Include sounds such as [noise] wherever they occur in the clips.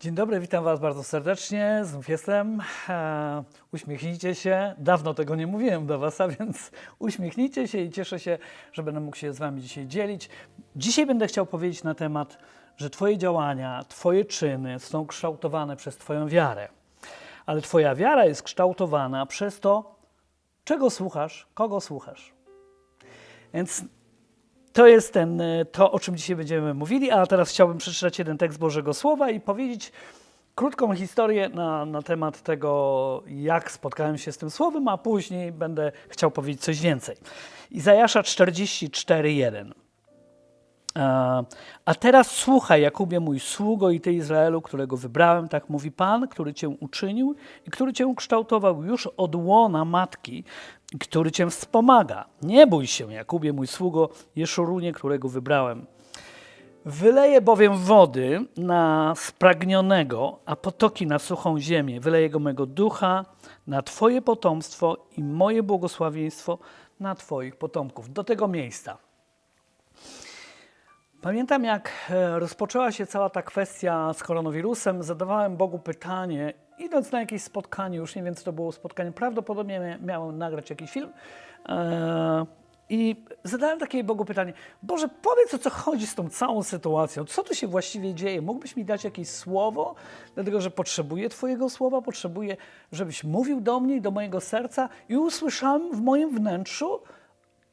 Dzień dobry, witam Was bardzo serdecznie. Znów jestem. E, uśmiechnijcie się. Dawno tego nie mówiłem do Was, a więc [laughs] uśmiechnijcie się i cieszę się, że będę mógł się z Wami dzisiaj dzielić. Dzisiaj będę chciał powiedzieć na temat, że Twoje działania, Twoje czyny są kształtowane przez Twoją wiarę. Ale Twoja wiara jest kształtowana przez to, czego słuchasz, kogo słuchasz. Więc to jest ten, e, to, o czym dzisiaj będziemy mówili, a teraz chciałbym przeczytać jeden tekst Bożego Słowa i powiedzieć krótką historię na, na temat tego, jak spotkałem się z tym Słowem, a później będę chciał powiedzieć coś więcej. Izajasza 44:1. A, a teraz słuchaj, Jakubie, mój sługo i ty, Izraelu, którego wybrałem, tak mówi Pan, który cię uczynił i który cię ukształtował już od łona matki, który cię wspomaga. Nie bój się, Jakubie, mój sługo, Jeszorunie, którego wybrałem. Wyleję bowiem wody na spragnionego, a potoki na suchą ziemię. Wyleję go mego ducha na Twoje potomstwo i moje błogosławieństwo na Twoich potomków. Do tego miejsca. Pamiętam, jak e, rozpoczęła się cała ta kwestia z koronawirusem, zadawałem Bogu pytanie, idąc na jakieś spotkanie, już nie wiem, co to było spotkanie, prawdopodobnie mia- miałem nagrać jakiś film. e, I zadałem takie Bogu pytanie: Boże, powiedz o co chodzi z tą całą sytuacją, co tu się właściwie dzieje? Mógłbyś mi dać jakieś słowo, dlatego że potrzebuję Twojego słowa, potrzebuję, żebyś mówił do mnie do mojego serca. I usłyszałem w moim wnętrzu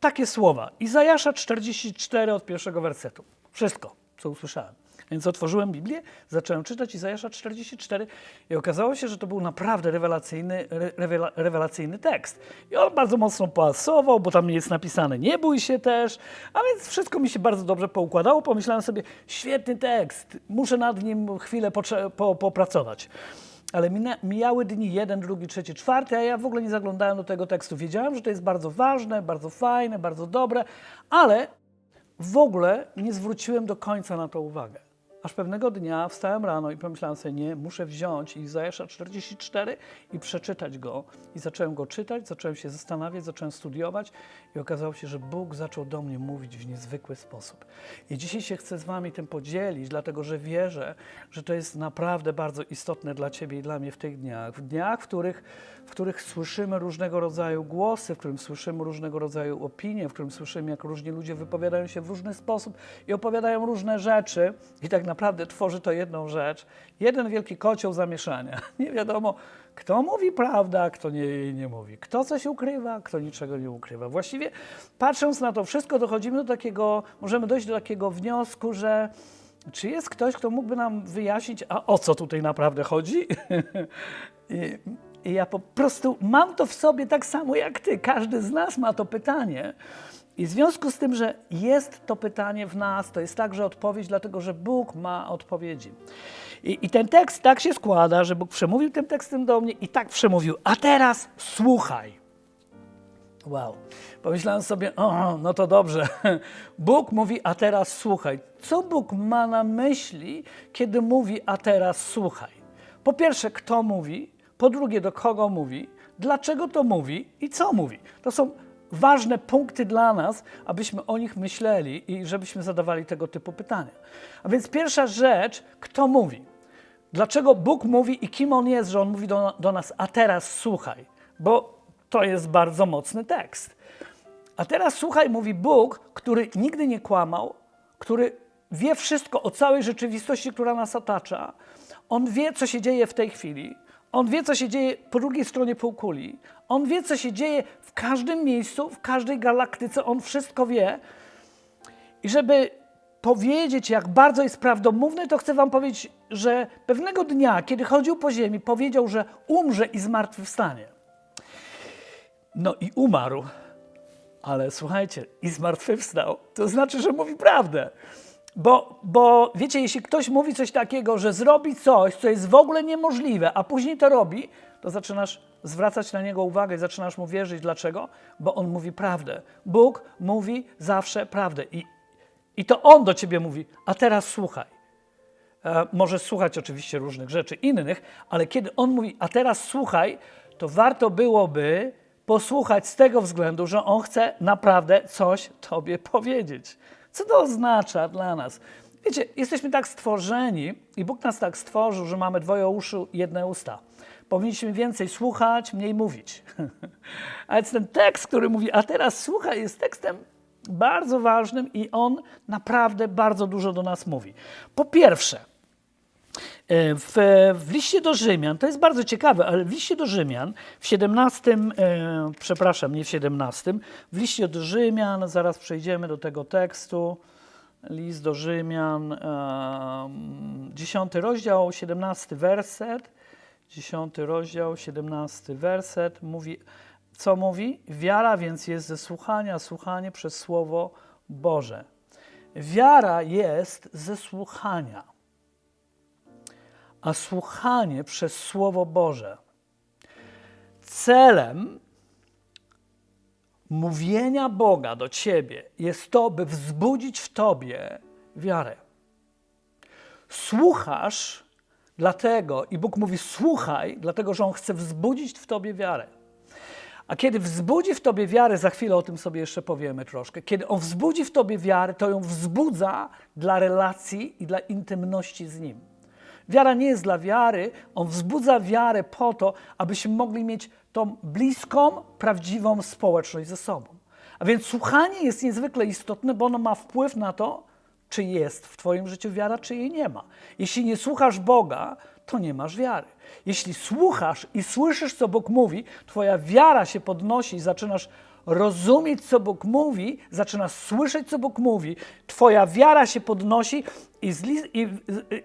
takie słowa. Izajasza 44 od pierwszego wersetu. Wszystko, co usłyszałem. Więc otworzyłem Biblię, zacząłem czytać Izajasza 44 i okazało się, że to był naprawdę rewelacyjny, re, rewela, rewelacyjny tekst. I on bardzo mocno pasował, bo tam jest napisane nie bój się też, a więc wszystko mi się bardzo dobrze poukładało. Pomyślałem sobie, świetny tekst, muszę nad nim chwilę po, popracować. Ale mijały dni jeden, drugi, trzeci, czwarty, a ja w ogóle nie zaglądałem do tego tekstu. Wiedziałem, że to jest bardzo ważne, bardzo fajne, bardzo dobre, ale w ogóle nie zwróciłem do końca na to uwagę. Aż pewnego dnia wstałem rano i pomyślałem sobie, nie, muszę wziąć Izajasza 44 i przeczytać go. I zacząłem go czytać, zacząłem się zastanawiać, zacząłem studiować i okazało się, że Bóg zaczął do mnie mówić w niezwykły sposób. I dzisiaj się chcę z Wami tym podzielić, dlatego że wierzę, że to jest naprawdę bardzo istotne dla Ciebie i dla mnie w tych dniach. W dniach, w których, w których słyszymy różnego rodzaju głosy, w którym słyszymy różnego rodzaju opinie, w którym słyszymy, jak różni ludzie wypowiadają się w różny sposób i opowiadają różne rzeczy i tak naprawdę tworzy to jedną rzecz, jeden wielki kocioł zamieszania. [laughs] Nie wiadomo, kto mówi prawdę, a kto nie, nie mówi. Kto coś ukrywa, kto niczego nie ukrywa. Właściwie patrząc na to wszystko, dochodzimy do takiego, możemy dojść do takiego wniosku, że czy jest ktoś, kto mógłby nam wyjaśnić, a o co tutaj naprawdę chodzi? [laughs] I, I ja po prostu mam to w sobie tak samo jak ty. Każdy z nas ma to pytanie. I w związku z tym, że jest to pytanie w nas, to jest także odpowiedź, dlatego że Bóg ma odpowiedzi. I, I ten tekst tak się składa, że Bóg przemówił tym tekstem do mnie i tak przemówił. A teraz słuchaj. Wow. Pomyślałem sobie, o, no to dobrze. [laughs] Bóg mówi, a teraz słuchaj. Co Bóg ma na myśli, kiedy mówi, a teraz słuchaj? Po pierwsze, kto mówi? Po drugie, do kogo mówi? Dlaczego to mówi i co mówi? To są ważne punkty dla nas, abyśmy o nich myśleli i żebyśmy zadawali tego typu pytania. A więc pierwsza rzecz, kto mówi? Dlaczego Bóg mówi i kim On jest, że On mówi do, do nas, a teraz słuchaj? Bo to jest bardzo mocny tekst. A teraz słuchaj, mówi Bóg, który nigdy nie kłamał, który wie wszystko o całej rzeczywistości, która nas otacza. On wie, co się dzieje w tej chwili. On wie, co się dzieje po drugiej stronie półkuli. On wie, co się dzieje w każdym miejscu, w każdej galaktyce. On wszystko wie. I żeby powiedzieć, jak bardzo jest prawdomówny, to chcę Wam powiedzieć, że pewnego dnia, kiedy chodził po ziemi, powiedział, że umrze i zmartwychwstanie. No i umarł. Ale słuchajcie, i zmartwychwstał, to znaczy, że mówi prawdę. Bo, bo wiecie, jeśli ktoś mówi coś takiego, że zrobi coś, co jest w ogóle niemożliwe, a później to robi, to zaczynasz zwracać na niego uwagę i zaczynasz mu wierzyć. Dlaczego? Bo on mówi prawdę. Bóg mówi zawsze prawdę. I, i to on do ciebie mówi, a teraz słuchaj. E, może słuchać oczywiście różnych rzeczy innych, ale kiedy on mówi, a teraz słuchaj, to warto byłoby posłuchać z tego względu, że on chce naprawdę coś tobie powiedzieć. Co to oznacza dla nas? Wiecie, jesteśmy tak stworzeni i Bóg nas tak stworzył, że mamy dwoje uszu i jedne usta. Powinniśmy więcej słuchać, mniej mówić. [laughs] A więc ten tekst, który mówi, a teraz słuchaj, jest tekstem bardzo ważnym i on naprawdę bardzo dużo do nas mówi. Po pierwsze, w, w liście do Rzymian, to jest bardzo ciekawe, ale w liście do Rzymian, w 17, e, przepraszam, nie w 17, w liście do Rzymian, zaraz przejdziemy do tego tekstu, list do Rzymian, e, 10 rozdział, 17 werset, 10 rozdział, 17 werset, mówi, co mówi? Wiara więc jest ze słuchania, słuchanie przez Słowo Boże. Wiara jest ze słuchania a słuchanie przez Słowo Boże. Celem mówienia Boga do ciebie jest to, by wzbudzić w tobie wiarę. Słuchasz dlatego, i Bóg mówi: słuchaj, dlatego że On chce wzbudzić w tobie wiarę. A kiedy wzbudzi w tobie wiarę, za chwilę o tym sobie jeszcze powiemy troszkę, kiedy On wzbudzi w tobie wiarę, to ją wzbudza dla relacji i dla intymności z Nim. Wiara nie jest dla wiary, on wzbudza wiarę po to, abyśmy mogli mieć tą bliską, prawdziwą społeczność ze sobą. A więc słuchanie jest niezwykle istotne, bo ono ma wpływ na to, czy jest w Twoim życiu wiara, czy jej nie ma. Jeśli nie słuchasz Boga, to nie masz wiary. Jeśli słuchasz i słyszysz, co Bóg mówi, Twoja wiara się podnosi i zaczynasz rozumieć, co Bóg mówi, zaczynasz słyszeć, co Bóg mówi, Twoja wiara się podnosi i, i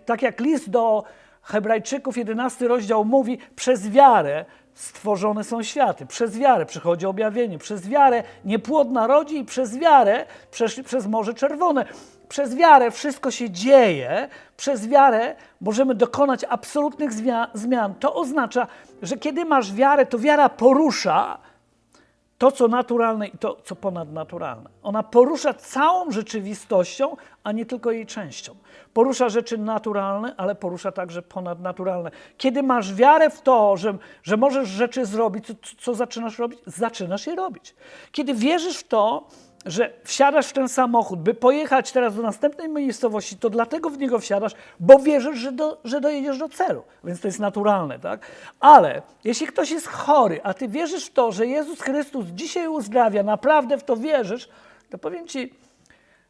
tak jak list do Hebrajczyków, 11 rozdział mówi, przez wiarę stworzone są światy. Przez wiarę przychodzi objawienie. Przez wiarę niepłod narodzi i przez wiarę przeszli przez Morze Czerwone. Przez wiarę wszystko się dzieje. Przez wiarę możemy dokonać absolutnych zmian. To oznacza, że kiedy masz wiarę, to wiara porusza to, co naturalne i to, co ponadnaturalne. Ona porusza całą rzeczywistością, a nie tylko jej częścią. Porusza rzeczy naturalne, ale porusza także ponadnaturalne. Kiedy masz wiarę w to, że, że możesz rzeczy zrobić, co, co zaczynasz robić? Zaczynasz je robić. Kiedy wierzysz w to, że wsiadasz w ten samochód, by pojechać teraz do następnej miejscowości, to dlatego w niego wsiadasz, bo wierzysz, że, do, że dojedziesz do celu. Więc to jest naturalne, tak? Ale jeśli ktoś jest chory, a ty wierzysz w to, że Jezus Chrystus dzisiaj uzdrawia, naprawdę w to wierzysz, to powiem ci,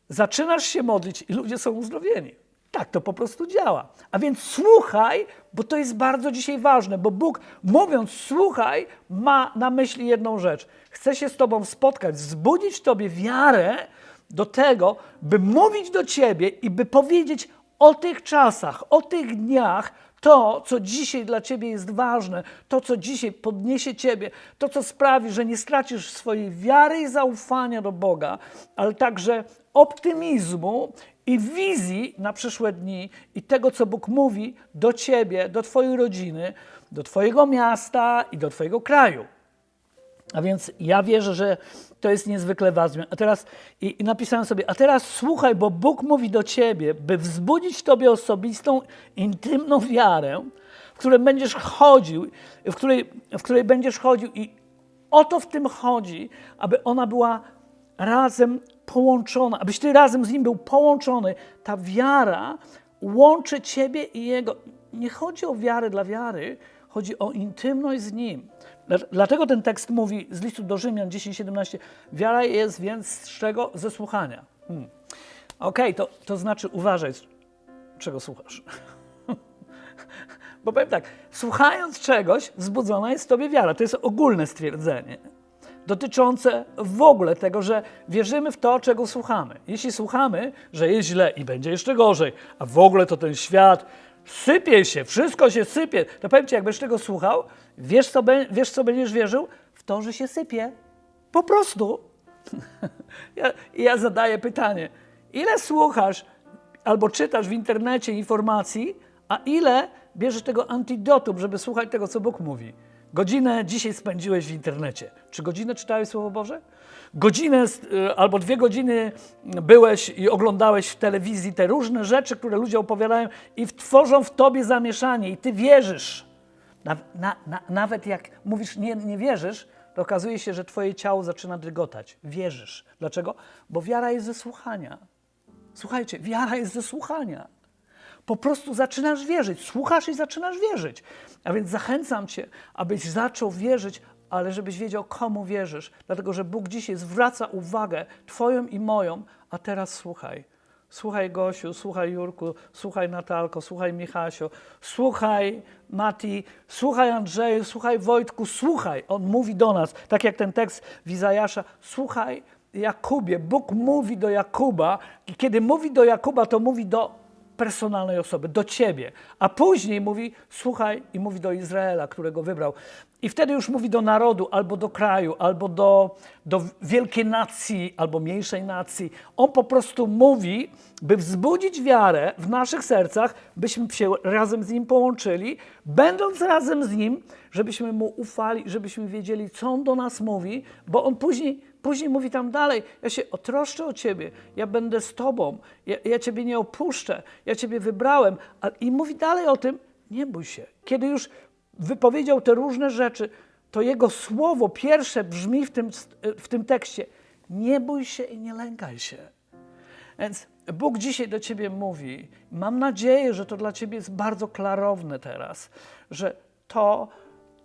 zaczynasz się modlić i ludzie są uzdrowieni. Tak to po prostu działa. A więc słuchaj, bo to jest bardzo dzisiaj ważne, bo Bóg mówiąc słuchaj, ma na myśli jedną rzecz. Chce się z Tobą spotkać, wzbudzić w Tobie wiarę do tego, by mówić do Ciebie i by powiedzieć o tych czasach, o tych dniach, to, co dzisiaj dla Ciebie jest ważne, to, co dzisiaj podniesie Ciebie, to, co sprawi, że nie stracisz swojej wiary i zaufania do Boga, ale także optymizmu i wizji na przyszłe dni i tego, co Bóg mówi do Ciebie, do Twojej rodziny, do Twojego miasta i do Twojego kraju. A więc ja wierzę, że to jest niezwykle ważne. A teraz i, i, napisałem sobie, a teraz słuchaj, bo Bóg mówi do ciebie, by wzbudzić w tobie osobistą, intymną wiarę, w której będziesz chodził, w której, w której będziesz chodził i o to w tym chodzi, aby ona była razem połączona, abyś ty razem z nim był połączony. Ta wiara łączy ciebie i jego. Nie chodzi o wiarę dla wiary, chodzi o intymność z nim. Dlatego ten tekst mówi z listu do Rzymian 10:17, wiara jest więc z czego? Ze słuchania. Hmm. Okej, okay, to, to znaczy uważaj, czego słuchasz. [laughs] Bo powiem tak, słuchając czegoś, wzbudzona jest w tobie wiara. To jest ogólne stwierdzenie dotyczące w ogóle tego, że wierzymy w to, czego słuchamy. Jeśli słuchamy, że jest źle i będzie jeszcze gorzej, a w ogóle to ten świat sypie się, wszystko się sypie, to powiem Ci, jakbyś tego słuchał, wiesz co, wiesz, co będziesz wierzył? W to, że się sypie. Po prostu. [laughs] ja, ja zadaję pytanie, ile słuchasz albo czytasz w internecie informacji, a ile bierzesz tego antidotum, żeby słuchać tego, co Bóg mówi? Godzinę dzisiaj spędziłeś w internecie. Czy godzinę czytałeś Słowo Boże? Godzinę y, albo dwie godziny byłeś i oglądałeś w telewizji te różne rzeczy, które ludzie opowiadają i tworzą w tobie zamieszanie i ty wierzysz. Na, na, na, nawet jak mówisz nie, nie wierzysz, to okazuje się, że twoje ciało zaczyna drygotać. Wierzysz. Dlaczego? Bo wiara jest ze słuchania. Słuchajcie, wiara jest ze słuchania. Po prostu zaczynasz wierzyć, słuchasz i zaczynasz wierzyć. A więc zachęcam Cię, abyś zaczął wierzyć, ale żebyś wiedział, komu wierzysz. Dlatego, że Bóg dzisiaj zwraca uwagę Twoją i moją, a teraz słuchaj. Słuchaj Gosiu, słuchaj Jurku, słuchaj Natalko, słuchaj Michasio, słuchaj Mati, słuchaj Andrzeju, słuchaj Wojtku, słuchaj. On mówi do nas, tak jak ten tekst w Izajasza, słuchaj Jakubie. Bóg mówi do Jakuba i kiedy mówi do Jakuba, to mówi do personalnej osoby, do ciebie. A później mówi, słuchaj, i mówi do Izraela, którego wybrał. I wtedy już mówi do narodu, albo do kraju, albo do, do wielkiej nacji, albo mniejszej nacji. On po prostu mówi, by wzbudzić wiarę w naszych sercach, byśmy się razem z Nim połączyli, będąc razem z Nim, żebyśmy Mu ufali, żebyśmy wiedzieli, co On do nas mówi, bo On później Później mówi tam dalej, ja się otroszczę o Ciebie, ja będę z Tobą, ja, ja Ciebie nie opuszczę, ja Ciebie wybrałem. I mówi dalej o tym, nie bój się. Kiedy już wypowiedział te różne rzeczy, to Jego słowo pierwsze brzmi w tym, w tym tekście, nie bój się i nie lękaj się. Więc Bóg dzisiaj do Ciebie mówi, mam nadzieję, że to dla Ciebie jest bardzo klarowne teraz, że to,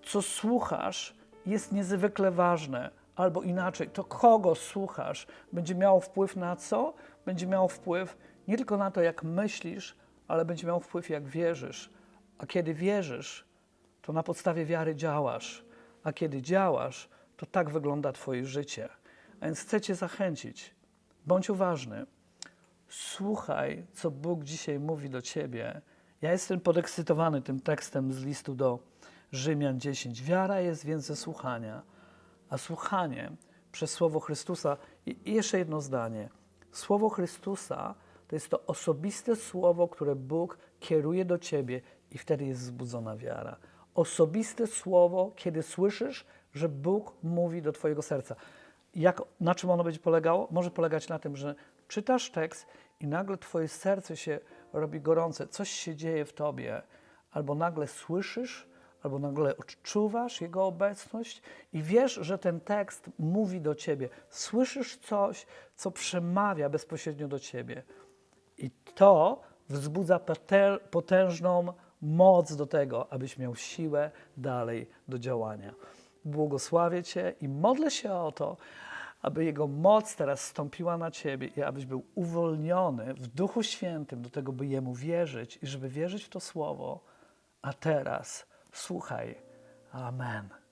co słuchasz, jest niezwykle ważne albo inaczej, to kogo słuchasz, będzie miało wpływ na co? Będzie miało wpływ nie tylko na to, jak myślisz, ale będzie miało wpływ, jak wierzysz. A kiedy wierzysz, to na podstawie wiary działasz. A kiedy działasz, to tak wygląda Twoje życie. A więc chcę Cię zachęcić. Bądź uważny. Słuchaj, co Bóg dzisiaj mówi do Ciebie. Ja jestem podekscytowany tym tekstem z listu do Rzymian 10. Wiara jest więc ze słuchania a słuchanie przez Słowo Chrystusa. I jeszcze jedno zdanie. Słowo Chrystusa to jest to osobiste słowo, które Bóg kieruje do ciebie i wtedy jest wzbudzona wiara. Osobiste słowo, kiedy słyszysz, że Bóg mówi do twojego serca. Jak, na czym ono będzie polegało? Może polegać na tym, że czytasz tekst i nagle twoje serce się robi gorące, coś się dzieje w tobie, albo nagle słyszysz, albo nagle odczuwasz Jego obecność i wiesz, że ten tekst mówi do ciebie. Słyszysz coś, co przemawia bezpośrednio do ciebie. I to wzbudza potężną moc do tego, abyś miał siłę dalej do działania. Błogosławię Cię i modlę się o to, aby Jego moc teraz stąpiła na Ciebie i abyś był uwolniony w Duchu Świętym do tego, by Jemu wierzyć i żeby wierzyć w to Słowo. A teraz Słuchaj. Amen.